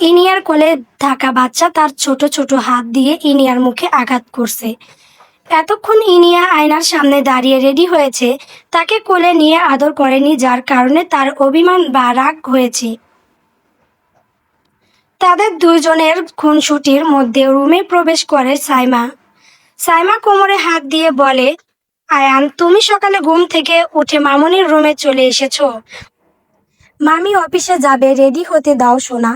In-ear কোলে থাকা বাচ্চা তার ছোট ছোট হাত দিয়ে ইনিয়ার মুখে আঘাত করছে। এতক্ষণ ইনিয়া আয়নার সামনে দাঁড়িয়ে রেডি হয়েছে। তাকে কোলে নিয়ে আদর করেনি, যার কারণে তার অভিমান বা রাগ হয়েছে। তাদের দুইজনের খুনসুটির মধ্যে রুমে প্রবেশ করে সাইমা। সাইমা কোমরে হাত দিয়ে বলে, আয়ান, তুমি সকালে ঘুম থেকে উঠে মামনির রুমে চলে এসেছ। মামি অফিসে যাবে রেডি হতে দাও সোনা।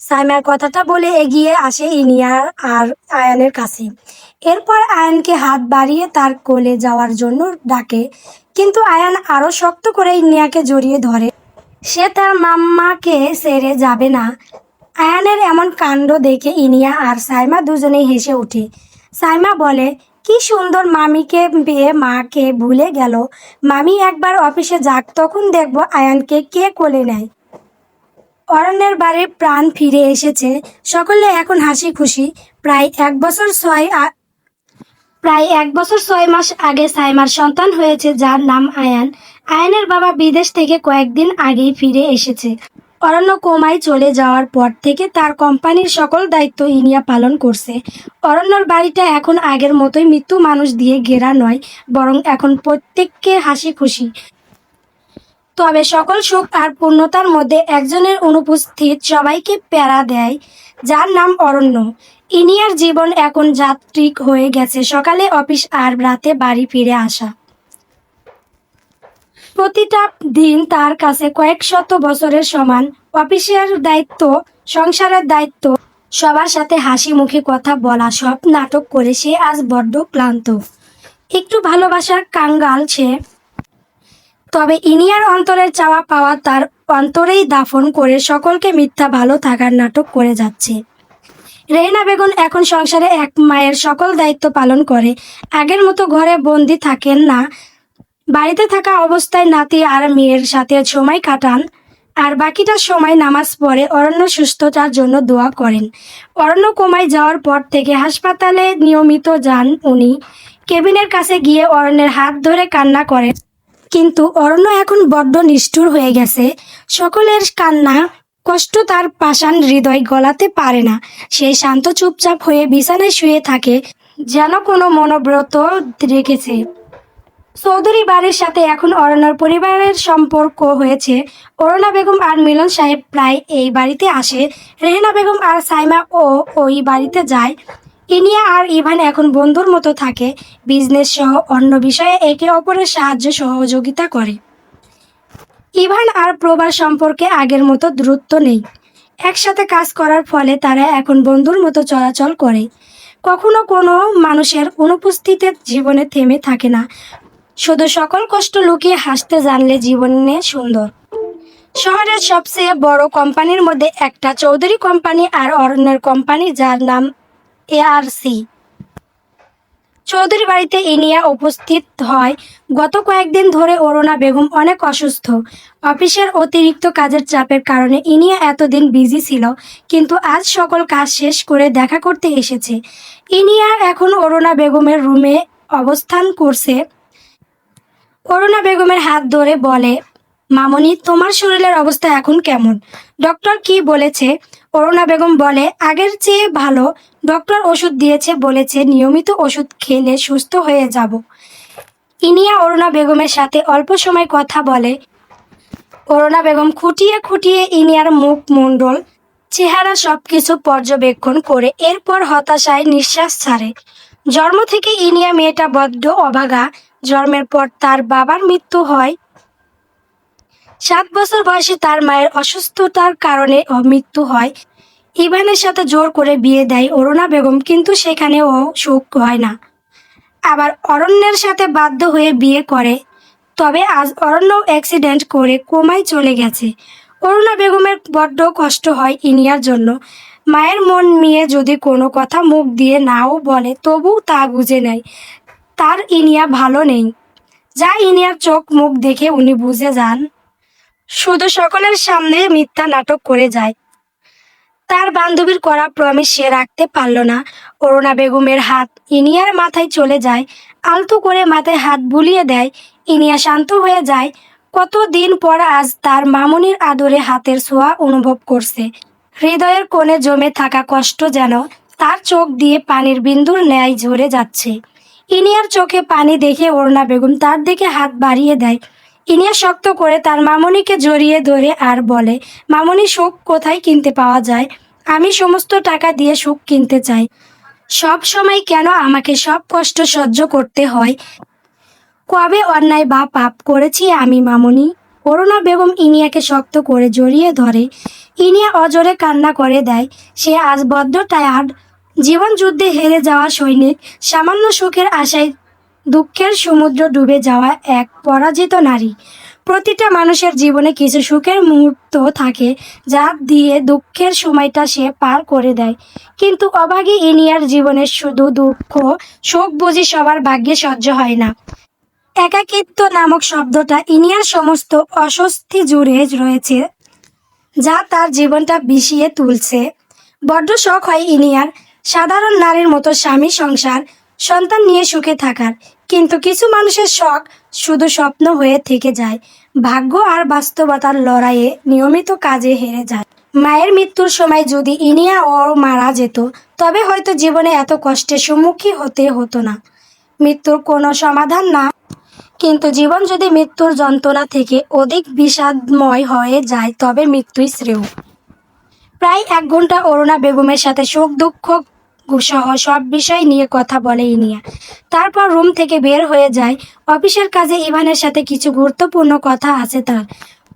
সাইমার কথাটা বলে এগিয়ে আসে ইনিয়া আর আয়ানের কাছে। এরপর আয়ানকে হাত বাড়িয়ে তার কোলে যাওয়ার জন্য ডাকে। কিন্তু আয়ান আরও শক্ত করে ইনিয়াকে জড়িয়ে ধরে। সে তার মাম্মাকে সেরে যাবে না। আয়ানের এমন কাণ্ড দেখে ইনিয়া আর সাইমা দুজনেই হেসে ওঠে। সাইমা বলে, কি সুন্দর মামিকে পেয়ে মাকে ভুলে গেল। মামি একবার অফিসে যাক, তখন দেখব আয়ানকে কে কোলে নেয়। অরণ্যের বাড়ির প্রাণ ফিরে এসেছে। সকলে এখন হাসি খুশি। প্রায় এক বছর ছয় প্রায় এক বছর ছয় মাস আগে সাইমার সন্তান হয়েছে, যার নাম আয়ান। আয়ানের বাবা বিদেশ থেকে কয়েকদিন আগেই ফিরে এসেছে। অরণ্য কোমায় চলে যাওয়ার পর থেকে তার কোম্পানির সকল দায়িত্ব ইনিয়া পালন করছে। অরণ্যর বাড়িটা এখন আগের মতোই মৃত্যু মানুষ দিয়ে ঘেরা নয়, বরং এখন প্রত্যেককে হাসি খুশি। তবে সকল সুখ আর পূর্ণতার মধ্যে একজনের অনুপস্থিত সবাইকে প্যারা দেয়, যার নাম অরণ্য। ইনিয়ার জীবন এখন যাত্রিক হয়ে গেছে। সকালে অফিস আর রাতে বাড়ি ফিরে আসা। প্রতিটা দিন তার কাছে কয়েক শত বছরের সমান। অফিসের দায়িত্ব, সংসারের দায়িত্ব, সবার সাথে হাসি মুখে কথা বলা, সব নাটক করে সে আজ বড্ড ক্লান্ত। একটু ভালোবাসার কাঙ্গাল সে তবে ইনিয়ার অন্তরের চাওয়া পাওয়া তার অন্তরেই দাফন করে সকলকে মিথ্যা ভালো থাকার নাটক করে যাচ্ছে। রেহনা বেগম এখন সংসারে এক মায়ের সকল দায়িত্ব পালন করে। আগের মতো ঘরে বন্দি থাকেন না। বাড়িতে থাকা অবস্থায় নাতি আর মেয়ের সাথে সময় কাটান। আর বাকিটা সময় নামাজ পড়ে অরণ্য সুস্থতার জন্য দোয়া করেন। অরণ্য কোমায় যাওয়ার পর থেকে হাসপাতালে নিয়মিত যান উনি। কেবিনের কাছে গিয়ে অরণ্যের হাত ধরে কান্না করেন। কিন্তু অরণ্য এখন বড্ড নিষ্ঠুর হয়ে গেছে। সকলের কান্না, কষ্ট তার পাষাণ হৃদয় গলাতে পারে না। সে শান্ত চুপচাপ হয়ে বিছানায় শুয়ে থাকে, যেন কোনো মনোব্রত রেখেছে। চৌধুরী বাড়ির সাথে এখন অরণ্যর পরিবারের সম্পর্ক হয়েছে। অরুণা বেগম আর মিলন সাহেব প্রায় এই বাড়িতে আসে। রেহেনা বেগম আর সাইমা ও ওই বাড়িতে যায়। ইনিয়া আর ইভান এখন বন্ধুর মতো থাকে। বিজনেস সহ অন্য বিষয়ে একে অপরের সাহায্য সহযোগিতা করে। ইভান আর প্রবাস সম্পর্কে আগের মতো দূরত্ব নেই। একসাথে কাজ করার ফলে তারা এখন বন্ধুর মতো চলাচল করে। কখনো কোনো মানুষের অনুপস্থিতির জীবনে থেমে থাকে না। শুধু সকল কষ্ট লুকিয়ে হাসতে জানলে জীবনে সুন্দর। শহরের সবচেয়ে বড় কোম্পানির মধ্যে একটা চৌধুরী কোম্পানি আর অরণ্যের কোম্পানি, যার নাম এআরসি। চৌধুরী বাড়িতে ইনিয়া উপস্থিত হয়। গত কয়েকদিন ধরে অরুণা বেগম অনেক অসুস্থ। অফিসের অতিরিক্ত কাজের চাপের কারণে ইনিয়া এতদিন বিজি ছিল, কিন্তু আজ সকল কাজ শেষ করে দেখা করতে এসেছে। ইনিয়া এখন অরুণা বেগমের রুমে অবস্থান করছে। অরুণা বেগমের হাত ধরে বলে, মামনি, তোমার শরীরের অবস্থা এখন কেমন? ডক্টর কি বলেছে? অরুণা বেগম বলে, আগের চেয়ে ভালো, ডক্টর ওষুধ দিয়েছে বলেছে, নিয়মিত ওষুধ খেলে সুস্থ হয়ে যাব। ইনিয়া অরুণা বেগমের সাথে অল্প সময় কথা বলে, অরুণা বেগম খুঁটিয়ে খুঁটিয়ে ইনিয়ার মুখ, মণ্ডল, চেহারা সবকিছু পর্যবেক্ষণ করে এরপর হতাশায় নিঃশ্বাস ছাড়ে। জন্ম থেকে ইনিয়া মেয়েটা বড্ড অভাগা জন্মের পর তার বাবার মৃত্যু হয় সাত বছর বয়সে তার মায়ের অসুস্থতার কারণে ও মৃত্যু হয়। ইভানের সাথে জোর করে বিয়ে দেয় অরুণা বেগম, কিন্তু সেখানেও সুখ হয় না। আবার অরণ্যের সাথে বাধ্য হয়ে বিয়ে করে। তবে আজ অরণ্য অ্যাক্সিডেন্ট করে কোমায় চলে গেছে। অরুণা বেগমের বড্ড কষ্ট হয় ইনিয়ার জন্য। মায়ের মন নিয়ে যদি কোনো কথা মুখ দিয়ে নাও বলে, তবু তা বুঝে নেয়। তার ইনিয়া ভালো নেই। যা ইনিয়ার চোখ মুখ দেখে উনি বুঝে যান। শুধু সকলের সামনে মিথ্যা নাটক করে যায়। তার বান্ধবীর করা প্রমিস সে রাখতে পারল না। অরুণা বেগমের হাত ইনিয়ার মাথায় চলে যায়, আলতো করে মাথায় হাত বুলিয়ে দেয়। ইনিয়া শান্ত হয়ে যায়। কতদিন পর আজ তার মামনির আদরে হাতের ছোঁয়া অনুভব করছে। হৃদয়ের কোণে জমে থাকা কষ্ট যেন তার চোখ দিয়ে পানির বিন্দুর ন্যায় ঝরে যাচ্ছে। ইনিয়ার চোখে পানি দেখে অরুণা বেগম তার দিকে হাত বাড়িয়ে দেয়। ইনিয়া শক্ত করে তার মামনিকে জড়িয়ে ধরে আর বলে, মামনি, সুখ কোথায় কিনতে পাওয়া যায়? আমি সমস্ত টাকা দিয়ে সুখ কিনতে চাই। সব সময় কেন আমাকে সব কষ্ট সহ্য করতে হয়? কবে অন্যায় বা পাপ করেছি আমি, মামনি? অরুণা বেগম ইনিয়াকে শক্ত করে জড়িয়ে ধরে। ইনিয়া অজরে কান্না করে দেয়, সে আজ বড্ড টায়ার্ড জীবন যুদ্ধে হেরে যাওয়া সৈনিক, সামান্য সুখের আশায় দুঃখের সমুদ্র ডুবে যাওয়া এক পরাজিত নারী। প্রতিটা মানুষের জীবনে কিছু সুখের মুহূর্ত থাকে যা দিয়ে দুঃখের সময়টা সে পার করে দেয়। কিন্তু অভাগী ইনিয়ার জীবনে শুধু দুঃখ, শোক বুঝি সবার ভাগ্যে সহ্য হয় না। একাকিত্ব নামক শব্দটা ইনিয়ার সমস্ত অস্বস্তি জুড়ে রয়েছে, যা তার জীবনটা বিষিয়ে তুলছে। বড্ড শখ হয় ইনিয়ার সাধারণ নারীর মতো স্বামী সংসার, সন্তান নিয়ে সুখে থাকার। কিন্তু কিছু মানুষের শখ শুধু স্বপ্ন হয়ে থেকে যায়। ভাগ্য আর বাস্তবতার লড়াইয়ে নিয়মিত কাজে হেরে যায়। মায়ের মৃত্যুর সময় যদি ইনিয়া ও মারা যেত, তবে হয়তো জীবনে এত কষ্টের সম্মুখীন হতে হতো না। মৃত্যুর কোনো সমাধান না। কিন্তু জীবন যদি মৃত্যুর যন্ত্রণা থেকে অধিক বিষাদময় হয়ে যায়, তবে মৃত্যুই শ্রেয়। প্রায় এক ঘণ্টা অরুণা বেগমের সাথে সুখ দুঃখ সহ সব বিষয় নিয়ে কথা বলে ইনিয়া। তারপর রুম থেকে বের হয়ে যায়। অফিসের কাজে ইভানের সাথে কিছু গুরুত্বপূর্ণ কথা আছে তার।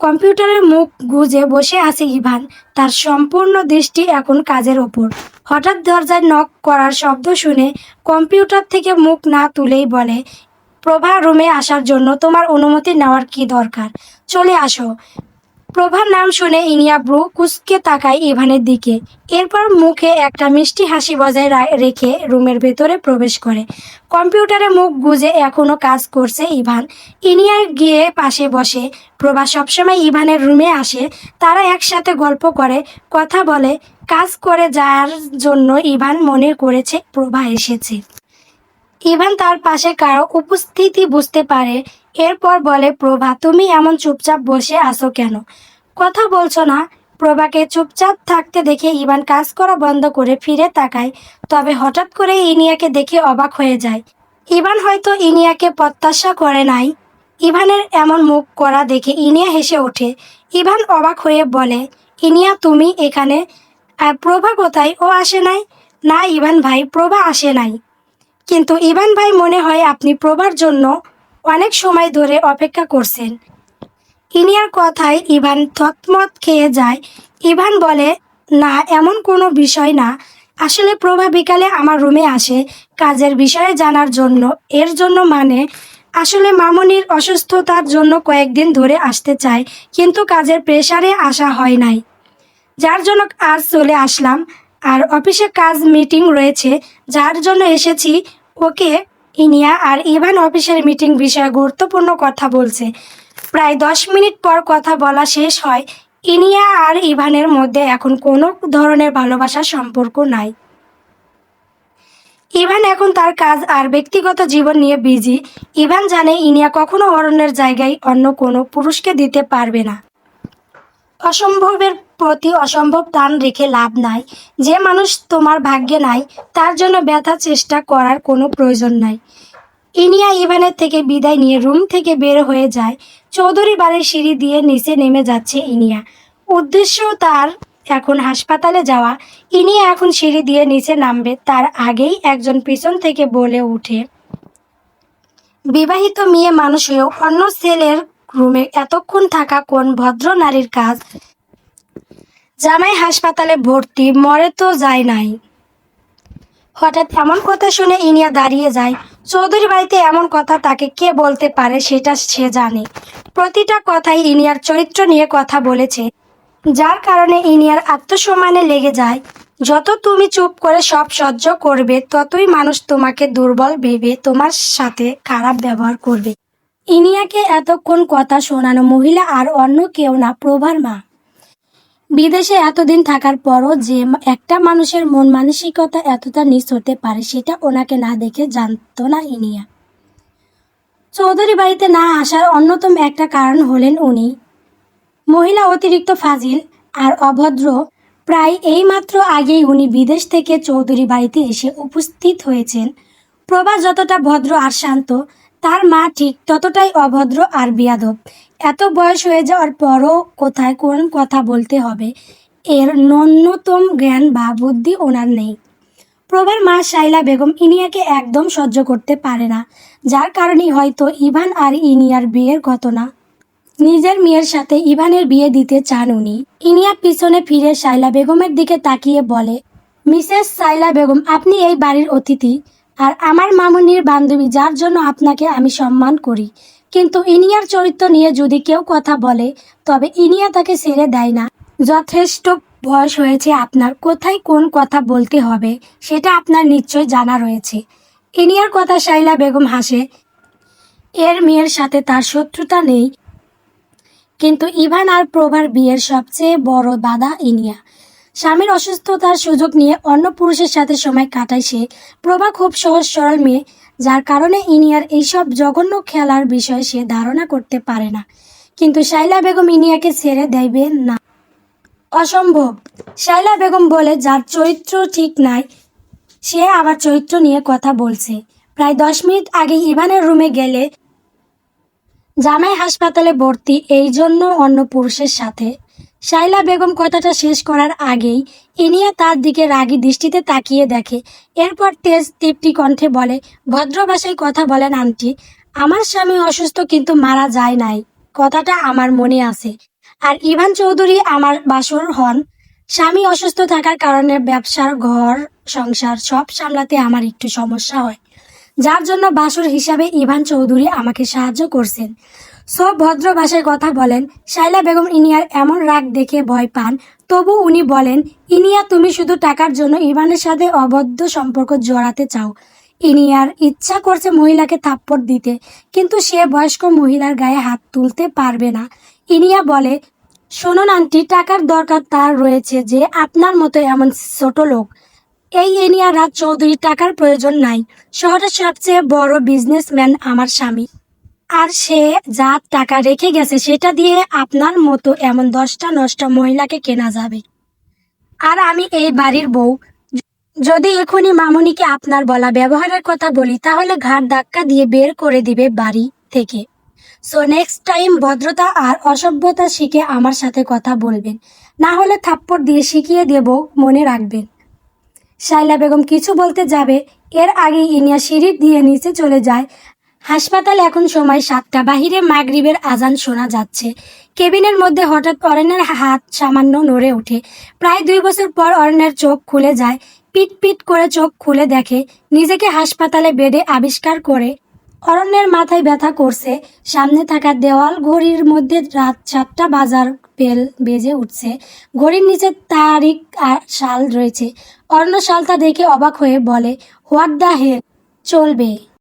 কম্পিউটারের মুখ গুজে বসে আছে ইভান। তার সম্পূর্ণ দৃষ্টি এখন কাজের ওপর। হঠাৎ দরজায় নক করার শব্দ শুনে কম্পিউটার থেকে মুখ না তুলেই বলে, প্রভা, রুমে আসার জন্য তোমার অনুমতি নেওয়ার কি দরকার? চলে আসো। প্রভার নাম শুনে ইনিয়া ব্রু কুসকে তাকায় ইভানের দিকে। এরপর মুখে একটা মিষ্টি হাসি বজায় রেখে রুমের ভেতরে প্রবেশ করে। কম্পিউটারে মুখ গুজে এখনও কাজ করছে ইভান। ইনিয়া গিয়ে পাশে বসে। প্রভা সবসময় ইভানের রুমে আসে। তারা একসাথে গল্প করে, কথা বলে। কাজ করে যাওয়ার জন্য ইভান মনে করেছে প্রভা এসেছে। ইভান তার পাশে কারও উপস্থিতি বুঝতে পারে এরপর বলে, প্রভা, তুমি এমন চুপচাপ বসে আসো কেন? কথা বলছো না। প্রভাকে চুপচাপ থাকতে দেখে ইভান কাজ করা বন্ধ করে ফিরে তাকায়। তবে হঠাৎ করে ইনিয়াকে দেখে অবাক হয়ে যায়। ইভান হয়তো ইনিয়াকে প্রত্যাশা করে নাই। ইভানের এমন মুখ করা দেখে ইনিয়া হেসে ওঠে। ইভান অবাক হয়ে বলে, ইনিয়া, তুমি এখানে? প্রভা কোথায়? ও আসে নাই? না ইভান ভাই, প্রভা আসে নাই। কিন্তু ইভান ভাই, মনে হয় আপনি প্রভার জন্য অনেক সময় ধরে অপেক্ষা করছেন। ইনিয়ার কথায় ইভান থতমত খেয়ে যায়। ইভান বলে, না, এমন কোনো বিষয় না। আসলে প্রভা বিকালে আমার রুমে আসে। কাজের বিষয়ে জানার জন্য, এর জন্য মানে আসলে মামনির অসুস্থতার জন্য কয়েকদিন ধরে আসতে চায়, কিন্তু কাজের প্রেসারে আসা হয় নাই। যার জন্য আজ চলে আসলাম। আর অফিসে কাজ মিটিং রয়েছে। যার জন্য এসেছি, ওকে ইনিয়া আর ইভান অফিসের মিটিং বিষয়ে গুরুত্বপূর্ণ কথা বলছে। প্রায় দশ মিনিট পর কথা বলা শেষ হয়, ইনিয়া আর ইভানের মধ্যে এখন কোনো ধরনের ভালোবাসার সম্পর্ক নাই। ইভান এখন তার কাজ আর ব্যক্তিগত জীবন নিয়ে বিজি। ইভান জানে ইনিয়া কখনো অরণ্যের জায়গায় অন্য কোনো পুরুষকে দিতে পারবে না। অসম্ভবের প্রতি অসম্ভব টান রেখে লাভ নাই। যে মানুষ তোমার ভাগ্যে নাই, তার জন্য ব্যথা চেষ্টা করার কোনো প্রয়োজন নাই। ইনিয়া ইভানের থেকে বিদায় নিয়ে রুম থেকে বের হয়ে যায়। চৌধুরী বাড়ির সিঁড়ি দিয়ে নিচে নেমে যাচ্ছে ইনিয়া। উদ্দেশ্য তার এখন হাসপাতালে যাওয়া। ইনিয়া এখন সিঁড়ি দিয়ে নিচে নামবে, তার আগেই একজন পিছন থেকে বলে উঠে, বিবাহিত মেয়ে মানুষ হয়েও অন্য ছেলের রুমে এতক্ষণ থাকা কোন ভদ্র নারীর কাজ? জামাই হাসপাতালে ভর্তি, মরে তো যায় নাই। হঠাৎ এমন কথা শুনে ইনিয়া দাঁড়িয়ে যায়। চৌধুরী বাড়িতে এমন কথা তাকে কে বলতে পারে সেটা সে জানে। প্রতিটা কথাই ইনিয়ার চরিত্র নিয়ে কথা বলেছে। যার কারণে ইনিয়ার আত্মসম্মানে লেগে যায়। যত তুমি চুপ করে সব সহ্য করবে, ততই মানুষ তোমাকে দুর্বল ভেবে তোমার সাথে খারাপ ব্যবহার করবে। ইনিয়াকে এতক্ষণ কথা শোনানো মহিলা আর অন্য কেউ না, প্রভার মা। বিদেশে এতদিন থাকার পরও যে একটা মানুষের মন মানসিকতা এতটা নিচ হতে পারে, সেটা ওনাকে না দেখে জানতো না ইনিয়া। চৌধুরী বাড়িতে না আসার অন্যতম একটা কারণ হলেন উনি। মহিলা অতিরিক্ত ফাজিল আর অভদ্র, প্রায় এইমাত্র আগেই উনি বিদেশ থেকে চৌধুরী বাড়িতে এসে উপস্থিত হয়েছেন। প্রভা যতটা ভদ্র আর শান্ত তার মা ঠিক ততটাই অভদ্র আর বিয়াদব। এত বয়স হয়ে যাওয়ার পরও কোথায় কোন কথা বলতে হবে, এর ন্যূনতম জ্ঞান বা বুদ্ধি ওনার নেই। প্রভার মা শাইলা বেগম ইনিয়াকে একদম সহ্য করতে পারে না, যার কারণেই হয়তো ইভান আর ইনিয়ার বিয়ের ঘটনা। নিজের মেয়ের সাথে ইভানের বিয়ে দিতে চান উনি। ইনিয়া পিছনে ফিরে শাইলা বেগমের দিকে তাকিয়ে বলে, মিসেস শাইলা বেগম, আপনি এই বাড়ির অতিথি। আর আমার মামুনির বান্ধবী, যার জন্য আপনাকে আমি সম্মান করি। কিন্তু ইনিয়ার চরিত্র নিয়ে যদি কেউ কথা বলে, তবে ইনিয়া তাকে ছেড়ে দেয় না। যথেষ্ট বয়স হয়েছে আপনার, কোথায় কোন কথা বলতে হবে, সেটা আপনার নিশ্চয় জানা রয়েছে। ইনিয়ার কথা শাইলা বেগম হাসে, এর মেয়ের সাথে তার শত্রুতা নেই। কিন্তু ইভান আর প্রভার বিয়ের সবচেয়ে বড় বাধা ইনিয়া। স্বামীর অসুস্থতার সুযোগ নিয়ে অন্য পুরুষের সাথে সময় কাটায় সে। প্রভা খুব সহজ সরল মেয়ে, যার কারণে ইনিয়ার এইসব জঘন্য খেলার বিষয়ে সে ধারণা করতে পারে না। কিন্তু শাইলা বেগম ইনিয়াকে ছেড়ে দেবে না। অসম্ভব। শাইলা বেগম বলে, যার চরিত্র ঠিক নাই, সে আবার চরিত্র নিয়ে কথা বলছে। প্রায় দশ মিনিট আগে ইভানের রুমে গেলে জামাই হাসপাতালে ভর্তি, এই জন্য অন্য পুরুষের সাথে শাইলা বেগম কথাটা শেষ করার আগেই ইনিয়া তার দিকে রাগী দৃষ্টিতে তাকিয়ে দেখে। এরপর তেজ তৃপ্তি কণ্ঠে বলে, ভদ্র ভাষায় কথা বলেন আন্টি। আমার স্বামী অসুস্থ কিন্তু মারা যায় নাই। কথাটা আমার মনে আছে। আর ইভান চৌধুরী আমার বাসর হন। স্বামী অসুস্থ থাকার কারণে ব্যবসার ঘর, সংসার সব সামলাতে আমার একটু সমস্যা হয়। যার জন্য বাসুর হিসাবে ইভান চৌধুরী আমাকে সাহায্য করছেন। সব ভদ্র ভাষায় কথা বলেন। শাইলা বেগম ইনিয়ার এমন রাগ দেখে ভয় পান। তবু উনি বলেন, ইনিয়া, তুমি শুধু টাকার জন্য ইভানের সাথে অবদ্ধ সম্পর্ক জড়াতে চাও। ইনিয়ার ইচ্ছা করছে মহিলাকে থাপ্পড় দিতে, কিন্তু সে বয়স্ক মহিলার গায়ে হাত তুলতে পারবে না। ইনিয়া বলে শোনো আন্টি, টাকার দরকার তার রয়েছে যে আপনার মতো এমন ছোট লোক। এই এনিয়া রাজ চৌধুরী, টাকার প্রয়োজন নাই। শহরের সবচেয়ে বড় বিজনেসম্যান আমার স্বামী। আর সে যা টাকা রেখে গেছে সেটা দিয়ে আপনার মতো এমন দশটা নষ্ট মহিলাকে কেনা যাবে। আর আমি এই বাড়ির বউ। যদি এখনই মামুনিকে আপনার বলা ব্যবহারের কথা বলি, তাহলে ঘাট ধাক্কা দিয়ে বের করে দিবে বাড়ি থেকে। সো নেক্সট টাইম ভদ্রতা আর অসভ্যতা শিখে আমার সাথে কথা বলবেন। না হলে থাপ্পড় দিয়ে শিখিয়ে দেব, মনে রাখবেন। শাইলা বেগম কিছু বলতে যাবে। এর আগে ইনিয়া সিঁড়ি দিয়ে নিচে চলে যায়। হাসপাতাল এখন সময় সাতটা। বাহিরে মাগরিবের আজান শোনা যাচ্ছে। কেবিনের মধ্যে হঠাৎ অরণ্যের হাত সামান্য নড়ে ওঠে। প্রায় দুই বছর পর অরণ্যের চোখ খুলে যায়। পিট পিট করে চোখ খুলে দেখে নিজেকে হাসপাতালে বেডে আবিষ্কার করে অরণ্যের মাথায় ব্যথা করছে। সামনে থাকা দেওয়াল ঘড়ির মধ্যে রাত সাতটা বাজার বেল বেজে উঠছে। ঘড়ির নিচে তারিখ আর সাল রয়েছে। অরণ্য সালটা দেখে অবাক হয়ে বলে, হোয়াট দ্য হেল? চলবে।